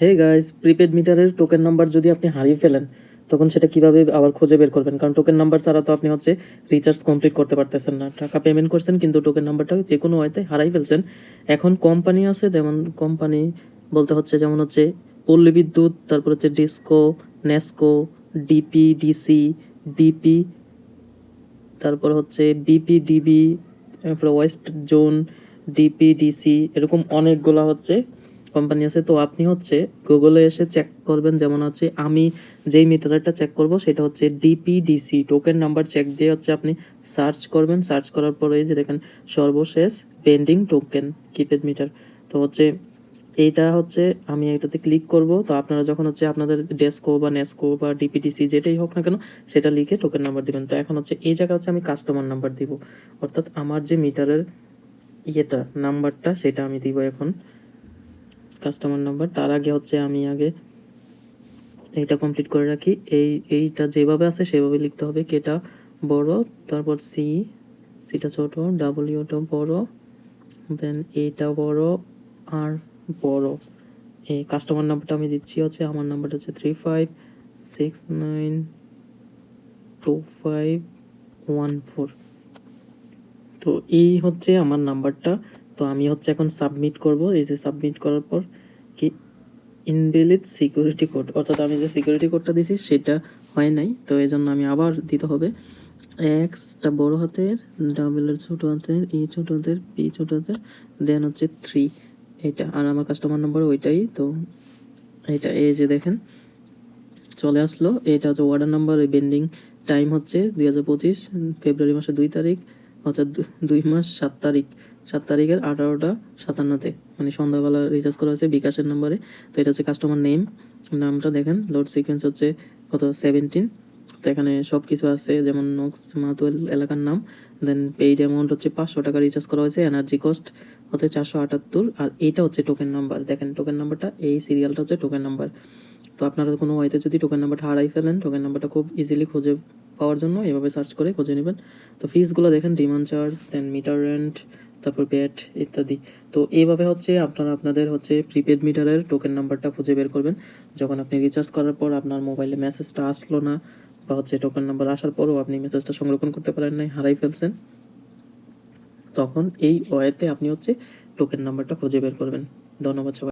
হে guys prepaid মিটারের token number যদি আপনি হারিয়ে ফেলেন, তখন সেটা কীভাবে আবার খুঁজে বের করবেন? কারণ টোকেন নাম্বার ছাড়া তো আপনি হচ্ছে রিচার্জ কমপ্লিট করতে পারতেছেন না। টাকা পেমেন্ট করছেন, কিন্তু টোকেন নাম্বারটা যে কোনো ওয়েতে হারাই ফেলছেন। এখন কোম্পানি আছে, যেমন কোম্পানি বলতে হচ্ছে যেমন হচ্ছে পল্লী বিদ্যুৎ, তারপর হচ্ছে DESCO NESCO DP DC DP তারপর হচ্ছে বিপিডিবি তারপরে ওয়েস্ট জোন ডিপিডিসি এরকম অনেকগুলো হচ্ছে কোম্পানি আছে, তো আপনি হচ্ছে গুগলে এসে চেক করবেন, যেমন হচ্ছে আমি যেই মিটারটা চেক করব, সেটা হচ্ছে ডিপিডিসি টোকেন নাম্বার চেক দিয়ে হচ্ছে আপনি সার্চ করবেন। সার্চ করার পরে যে দেখেন, সর্বশেষ পেন্ডিং টোকেন কিপ্যাড মিটার তো হচ্ছে এইটা হচ্ছে আমি এটাতে ক্লিক করব। তো আপনারা যখন হচ্ছে আপনাদের ডেস্কো বা নেস্কো বা ডিপিডিসি যেটাই হোক না কেন, সেটা লিখে টোকেন নাম্বার দিবেন। তো এখন হচ্ছে এই জায়গা হচ্ছে আমি কাস্টমার নাম্বার দিব। অর্থাৎ আমার যে মিটারের ইয়েটা নাম্বারটা সেটা আমি দিব এখন। কাস্টমার নাম্বার তার আগে হচ্ছে আমি আগে এইটা কমপ্লিট করে রাখি। এই, এইটা যেভাবে আছে সেভাবে লিখতে হবে। কেটা বড়, তারপর সি সিটা ছোট ডাব্লিউটা বড় দেন এইটা বড়, আর বড়। এই কাস্টমার নাম্বারটা আমি দিচ্ছি হচ্ছে, আমার নাম্বারটা হচ্ছে three five six nine two five one four তো এই হচ্ছে আমার নাম্বারটা তো আমি হচ্ছে এখন সাবমিট করব। এই যে সাবমিট করার পর কি ইনভ্যালিড সিকিউরিটি কোড অর্থাৎ আমি যে সিকিউরিটি কোডটা দিছি সেটা হয় নাই। তো এই জন্য আমি আবার দিতে হবে। এক্সটা বড় হাতের ডাবলের ছোট হাতের ই ছোট হাতের পি ছোট হাতের দেন হচ্ছে থ্রি এটা আর আমার কাস্টমার নাম্বার ওইটাই, তো এটা এই যে দেখেন, চলে আসলো। এটা হচ্ছে অর্ডার নাম্বার ওই বেন্ডিং টাইম হচ্ছে দুই হাজার পঁচিশ, ফেব্রুয়ারি মাসের দুই তারিখ অর্থাৎ দুই মাস সাত তারিখ। সাত তারিখের আঠারোটা সাতান্নতে। মানে সন্ধ্যাবেলা রিচার্জ করা হয়েছে বিকাশের নাম্বারে তো এটা হচ্ছে কাস্টমার নেম নামটা দেখেন। লোড সিকোয়েন্স হচ্ছে কত? সেভেন্টিন তো এখানে সব কিছু আছে, যেমন নক্স মাতুয়েল এলাকার নাম। দেন পেইড অ্যামাউন্ট হচ্ছে পাঁচশো টাকা রিচার্জ করা হয়েছে এনার্জি কস্ট হচ্ছে চারশো আটাত্তর। আর এইটা হচ্ছে টোকেন নাম্বার দেখেন টোকেন নাম্বারটা এই সিরিয়ালটা হচ্ছে টোকেন নাম্বার তো আপনারা কোনো ওয়াইতে যদি টোকেন নাম্বারটা হারাই ফেলেন টোকেন নাম্বারটা খুব ইজিলি খুঁজে পাওয়ার জন্য এভাবে সার্চ করে খুঁজে নেবেন। তো ফিসগুলো দেখেন ডিমান্ড চার্জ দেন মিটার রেন্ট তারপর ব্যাট ইত্যাদি। তো এইভাবে হচ্ছে আপনারা আপনাদের হচ্ছে প্রিপেড মিটারের টোকেন নাম্বারটা খুঁজে বের করবেন। যখন আপনি রিচার্জ করার পর আপনার মোবাইলে মেসেজটা আসলো না, বা হচ্ছে টোকেন নাম্বার আসার পরও আপনি মেসেজটা সংরক্ষণ করতে পারেন নাই, হারাই ফেলছেন, তখন এই ওয়েতে আপনি হচ্ছে টোকেন নাম্বারটা খুঁজে বের করবেন। ধন্যবাদ সবাই।